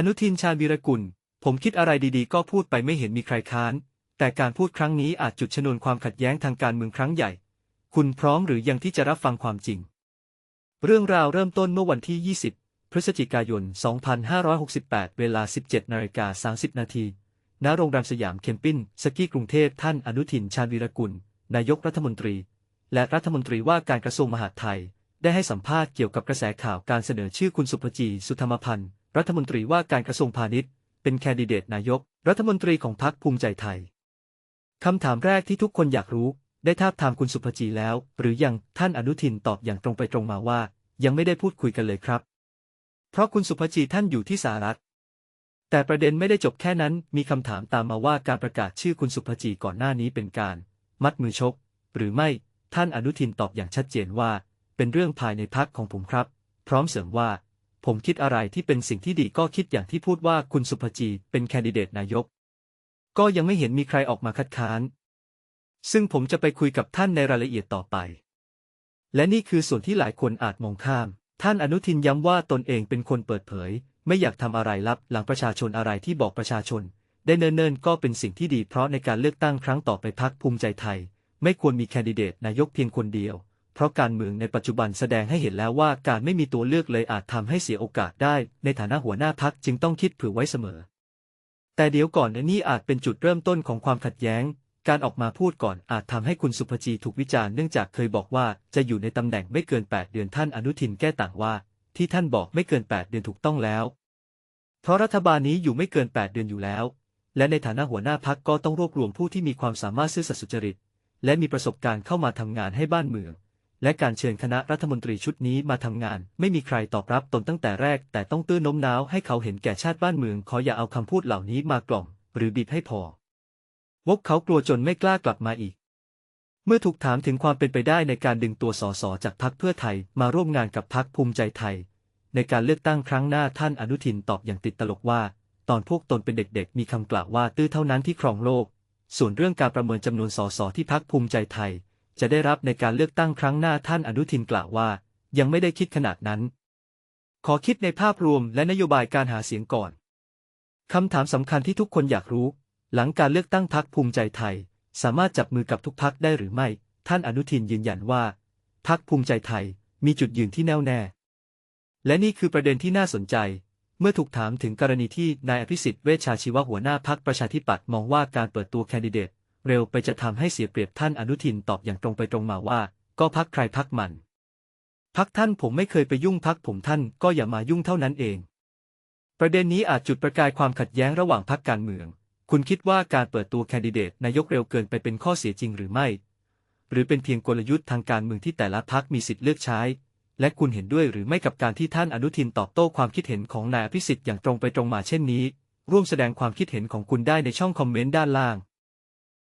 อนุทินชาญวีรกุล ผมคิดอะไรดีๆ ก็พูดไปไม่เห็นมีใครค้าน แต่การพูดครั้งนี้อาจจุดชนวนความขัดแย้งทางการเมืองครั้งใหญ่ คุณพร้อมหรือยังที่จะรับฟังความจริง เรื่องราวเริ่มต้นเมื่อวันที่ 20 พฤศจิกายน 2568 เวลา 17นาฬิกา30 นาที ณ โรงแรมสยามเคมปินสกี้กรุงเทพ ท่านอนุทินชาญวีรกุล นายกรัฐมนตรี และรัฐมนตรีว่าการกระทรวงมหาดไทย ได้ให้สัมภาษณ์เกี่ยวกับกระแสข่าวการเสนอชื่อคุณสุภจี สุธรรมพันธ์ รัฐมนตรีว่าการกระทรวงพาณิชย์ เป็นแคนดิเดตนายก รัฐมนตรีของพรรคภูมิใจไทย คำถามแรกที่ทุกคนอยากรู้ ได้ทาบทามคุณสุภจีแล้ว หรือยังท่านอนุทินตอบอย่างตรงไปตรงมาว่า ยังไม่ได้พูดคุยกันเลยครับ เพราะคุณสุภจีท่านอยู่ที่สหรัฐ แต่ประเด็นไม่ได้จบแค่นั้น มีคำถามตามมาว่าการประกาศชื่อคุณสุภจีก่อนหน้านี้เป็นการ มัดมือชก หรือไม่ท่านอนุทินตอบอย่างชัดเจนว่า เป็นเรื่องภายในพักของผมครับ พร้อมเสริมว่า ผมคิดอะไรที่เป็นสิ่งที่ดีก็คิดอย่างที่พูดว่าคุณสุภจีเป็นแคนดิเดตนายก ก็ยังไม่เห็นมีใครออกมาคัดค้าน ซึ่งผมจะไปคุยกับท่านในรายละเอียดต่อไป และนี่คือส่วนที่หลายคนอาจมองข้าม ท่านอนุทินย้ำว่าตนเองเป็นคนเปิดเผย ไม่อยากทำอะไรลับหลังประชาชนอะไรที่บอกประชาชน ได้เนิ่นๆก็เป็นสิ่งที่ดีเพราะในการเลือกตั้งครั้งต่อไปพักภูมิใจไทย ไม่ควรมีแคนดิเดตนายกเพียงคนเดียว เพราะการเมืองในปัจจุบันแสดงให้เห็นแล้วว่าการไม่มีตัวเลือกเลยอาจทำให้เสียโอกาสได้ ในฐานะหัวหน้าพักจึงต้องคิดเผื่อไว้เสมอ แต่เดี๋ยวก่อนนี่อาจเป็นจุดเริ่มต้นของความขัดแย้ง การออกมาพูดก่อนอาจทำให้คุณสุภจีถูกวิจารณ์เนื่องจากเคยบอกว่าจะอยู่ในตำแหน่งไม่เกิน 8 เดือนท่านอนุทินแก้ต่างว่า ที่ท่านบอกไม่เกิน 8 เดือนถูกต้องแล้ว เพราะรัฐบาลนี้อยู่ไม่เกิน 8 เดือนอยู่แล้วและในฐานะหัวหน้าพักก็ต้องรวบรวมผู้ที่มีความสามารถซื่อสัตย์สุจริต และมีประสบการณ์เข้ามาทำงานให้บ้านเมือง และการเชิญคณะรัฐมนตรีชุดนี้มาทำงาน ไม่มีใครตอบรับตนตั้งแต่แรก แต่ต้องตื้อโน้มน้าวให้เขาเห็นแก่ชาติบ้านเมือง ขออย่าเอาคำพูดเหล่านี้มากล่อม หรือบีบให้พอ วกเขากลัวจนไม่กล้ากลับมาอีก เมื่อถูกถามถึงความเป็นไปได้ในการดึงตัวสสจากพรรคเพื่อไทยมาร่วมงานกับพรรคภูมิใจไทย ในการเลือกตั้งครั้งหน้าท่านอนุทินตอบอย่างติดตลกว่า ตอนพวกตนเป็นเด็กๆ มีคำกล่าวว่าตื้อเท่านั้นที่ครองโลก ส่วนเรื่องการประเมินจำนวนสสที่พรรคภูมิใจไทย จะได้รับในการเลือกตั้งครั้งหน้าท่านอนุทินกล่าวว่า ยังไม่ได้คิดขนาดนั้น ขอคิดในภาพรวมและนโยบายการหาเสียงก่อนคำถามสำคัญที่ทุกคนอยากรู้ หลังการเลือกตั้งพรรคภูมิใจไทย สามารถจับมือกับทุกพรรคได้หรือไม่ ท่านอนุทินยืนยันว่าพรรคภูมิใจไทยมีจุดยืนที่แน่วแน่ และนี่คือประเด็นที่น่าสนใจ เมื่อถูกถามถึงกรณีที่นายอภิสิทธิ์เวชชาชีวะหัวหน้าพรรคประชาธิปัตย์มองว่าการเปิดตัวแคนดิเดต เร็วไปจะทำให้เสียเปรียบท่านอนุทินตอบอย่างตรงไปตรงมาว่า ก็พักใครพักมันพักท่านผมไม่เคยไปยุ่งพักผมท่านก็อย่ามายุ่งเท่านั้นเอง ประเด็นนี้อาจจุดประกายความขัดแย้งระหว่างพักการเมือง คุณคิดว่าการเปิดตัวแคนดิเดตนายกเร็วเกินไปเป็นข้อเสียจริงหรือไม่ หรือเป็นเพียงกลยุทธ์ทางการเมืองที่แต่ละพักมีสิทธิ์เลือกใช้ และคุณเห็นด้วยหรือไม่กับการที่ท่านอนุทินตอบโต้ความคิดเห็นของนายอภิสิทธิ์อย่างตรงไปตรงมาเช่นนี้ ร่วมแสดงความคิดเห็นของคุณได้ในช่องคอมเมนต์ด้านล่าง